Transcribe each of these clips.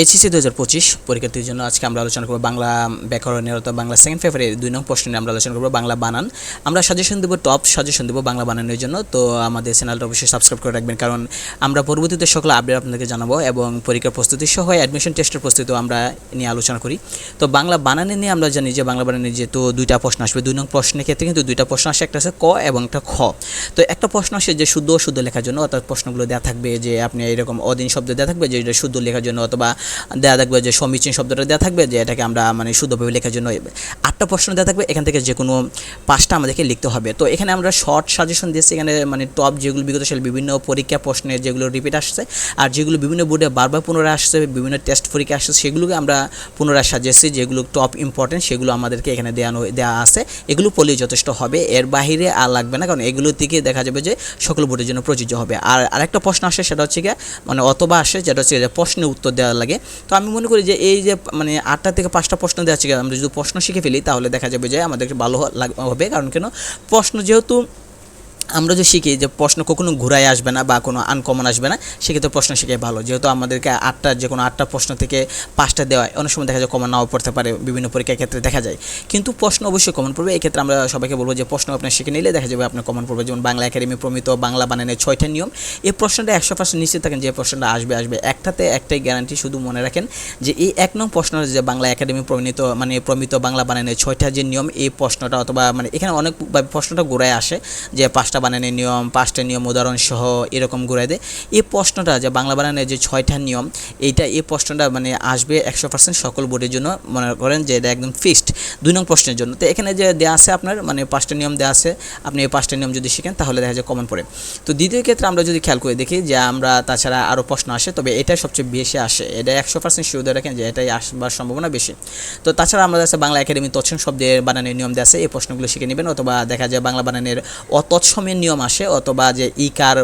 HSC দু হাজার পঁচিশ পরীক্ষার্থীর জন্য আজকে আমরা আলোচনা করব বাংলা ব্যাকরণের অর্থাৎ বাংলা সেকেন্ড পেপারের দুই নং প্রশ্ন নিয়ে আমরা আলোচনা করব বাংলা বানান। আমরা সাজেশন দেবো টপ সাজেশন দেবো বাংলা বানানোর জন্য। তো আমাদের চ্যানেলটা অবশ্যই সাবস্ক্রাইব করে রাখবেন, কারণ আমরা পরবর্তীতে সকল আপডেট আপনাদেরকে জানাব এবং পরীক্ষার প্রস্তুতি সহ অ্যাডমিশন টেস্টের প্রস্তুতিও আমরা নিয়ে আলোচনা করি। তো বাংলা বানানে নিয়ে আমরা জানি যে বাংলা বানানে যেহেতু দুইটা প্রশ্ন আসবে, দুই নং প্রশ্নের ক্ষেত্রে কিন্তু দুইটা প্রশ্ন আসে, একটা আছে ক এবং একটা খ। তো একটা প্রশ্ন আসে যে শুদ্ধ শুদ্ধ লেখার জন্য, অর্থাৎ প্রশ্নগুলো দেওয়া থাকবে যে আপনি এরকম অদিন শব্দ দেওয়া থাকবে যে এটা শুদ্ধ লেখার জন্য, অথবা দেওয়া থাকবে যে সমীচীন শব্দটা দেওয়া থাকবে যে এটাকে আমরা মানে শুদ্ধভাবে লেখার জন্য আটটা প্রশ্ন দেওয়া থাকবে, এখান থেকে যে কোনো পাঁচটা আমাদেরকে লিখতে হবে। তো এখানে আমরা শর্ট সাজেশন দিয়েছি, এখানে মানে টপ যেগুলো বিগত সাল বিভিন্ন পরীক্ষা প্রশ্নে যেগুলো রিপিট আসছে, আর যেগুলো বিভিন্ন বোর্ডে বারবার পুনরায় আসছে, বিভিন্ন টেস্ট পরীক্ষা আসছে, সেগুলোকে আমরা পুনরায় সাজিয়েছি যেগুলো টপ ইম্পর্টেন্ট সেগুলো আমাদেরকে এখানে দেওয়ানো দেওয়া আছে। এগুলো পড়লেই যথেষ্ট হবে, এর বাইরে আর লাগবে না, কারণ এগুলো থেকে দেখা যাবে যে সকল বোর্ডের জন্য প্রযোজ্য হবে। আর আরেকটা প্রশ্ন আসে, সেটা হচ্ছে গিয়ে মানে অথবা আসে, যেটা হচ্ছে প্রশ্নের উত্তর দেওয়া লাগে। তো আমি মনে করি যে এই যে মানে আটটা থেকে পাঁচটা প্রশ্ন দেওয়া হচ্ছে আমরা যদি প্রশ্ন শিখে ফেলি তাহলে দেখা যাবে যে আমাদের ভালো হবে। কারণ কেন? প্রশ্ন যেহেতু আমরা যে শিখি যে প্রশ্ন কখনো ঘুরায় আসবে না বা কোনো আনকমন আসবে না সেক্ষেত্রে প্রশ্ন শিখে ভালো। যেহেতু আমাদেরকে আটটা যে কোনো আটটা প্রশ্ন থেকে পাঁচটা দেওয়া হয়, অনেক সময় দেখা যায় কমন নাও পড়তে পারে বিভিন্ন পরীক্ষার ক্ষেত্রে দেখা যায়। কিন্তু প্রশ্ন অবশ্যই কমন পড়বে। এই ক্ষেত্রে আমরা সবাইকে বলব যে প্রশ্ন আপনার শিখে নিলে দেখা যাবে আপনার কমন পড়বে যেমন বাংলা একাডেমি প্রমিত বাংলা বানানের ছয়টা নিয়ম। এই প্রশ্নটা একশো পার্সেন্ট নিশ্চিত থাকেন যে প্রশ্নটা আসবে আসবে। একটাতে একটাই গ্যারান্টি শুধু মনে রাখেন যে এই এক নং প্রশ্ন যে বাংলা একাডেমি প্রণীত মানে প্রমিত বাংলা বানানের ছয়টা যে নিয়ম এই প্রশ্নটা অথবা মানে এখানে অনেক প্রশ্নটা ঘুরায় আসে যে পাঁচটা বানানের নিয়ম, পাঁচটা নিয়ম, উদাহরণ সহ এরকম ঘুরায় দেয়। এই প্রশ্নটা যে বাংলা বানানের যে ছয়টা নিয়ম, এইটা, এই প্রশ্নটা মানে আসবে একশো পার্সেন্ট সকল বোর্ডের জন্য মনে করেন যে এটা একদম ফিক্সড দুই নং প্রশ্নের জন্য। তো এখানে যে দেওয়া আছে আপনার মানে পাঁচটা নিয়ম দেওয়া আছে, আপনি এই পাঁচটা নিয়ম যদি শিখেন তাহলে দেখা যায় কমন পড়ে। তো দ্বিতীয় ক্ষেত্রে আমরা যদি খেয়াল করে দেখি যে আমরা তাছাড়া আরও প্রশ্ন আসে, তবে এটাই সবচেয়ে বেশি আসে। এটা একশো পার্সেন্ট শিওর রাখেন যে এটাই আসবার সম্ভাবনা বেশি। তো তাছাড়া আমাদের আছে বাংলা একাডেমি তৎসম শব্দের বানানের নিয়ম দেওয়া আছে, এই প্রশ্নগুলো শিখে নেবেন অথবা দেখা যায় বাংলা বানানের অতৎসমের নিয়ম আসে অথবা যে ইকার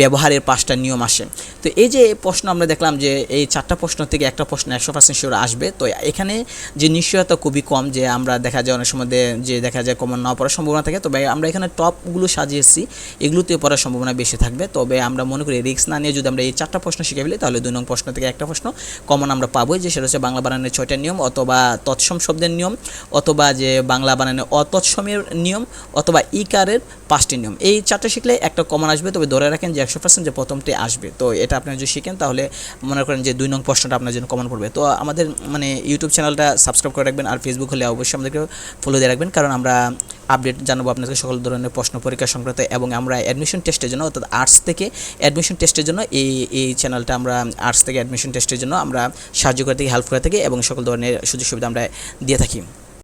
ব্যবহারের পাঁচটা নিয়ম আসে। তো এই যে প্রশ্ন আমরা দেখলাম যে এই চারটা প্রশ্ন থেকে একটা প্রশ্ন একশো পার্সেন্ট শিওর আসবে, তো এখানে যে নিশ্চয়তা খুবই কম যে আমরা দেখা যায় অনেক সময় যে দেখা যায় কমন না পড়ার সম্ভাবনা থাকে, তবে আমরা এখানে টপগুলো সাজিয়েছি, এগুলোতে পড়ার সম্ভাবনা বেশি থাকবে। তবে আমরা মনে করি রিক্স না নিয়ে যদি আমরা এই চারটা প্রশ্ন শিখে ফেলি, তাহলে দুই নং প্রশ্ন থেকে একটা প্রশ্ন কমন আমরা পাবোই, যে সেটা হচ্ছে বাংলা বানানের ছয়টা নিয়ম অথবা তৎসম শব্দের নিয়ম, অথবা যে বাংলা বানানের অতৎসমের নিয়ম, অথবা ইকারের পাঁচটি নিয়ম। এই চারটে শিখলে একটা কমন আসবে, তবে ধরে রাখেন যে একশো পার্সেন্ট যে প্রথমটি আসবে। তো এটা আপনি যদি শিখেন, তাহলে মনে করেন যে দুই নং প্রশ্নটা আপনার জন্য কমন পড়বে। তো আমাদের মানে ইউটিউব চ্যানেলটা সাবস্ক্রাইব করে রাখবেন, আর ফেসবুক হলে অবশ্যই আমাদেরকে ফলো দিয়ে রাখবেন, কারণ আমরা আপডেট জানাব আপনাদের সকল ধরনের প্রশ্ন পরীক্ষা সংক্রান্ত, এবং আমরা অ্যাডমিশন টেস্টের জন্য, অর্থাৎ আর্টস থেকে অ্যাডমিশন টেস্টের জন্য, এই এই চ্যানেলটা আমরা আর্টস থেকে অ্যাডমিশন টেস্টের জন্য আমরা সাহায্য করে থাকি হেল্প করে থাকি, এবং সকল ধরনের সুযোগ সুবিধা আমরা দিয়ে থাকি।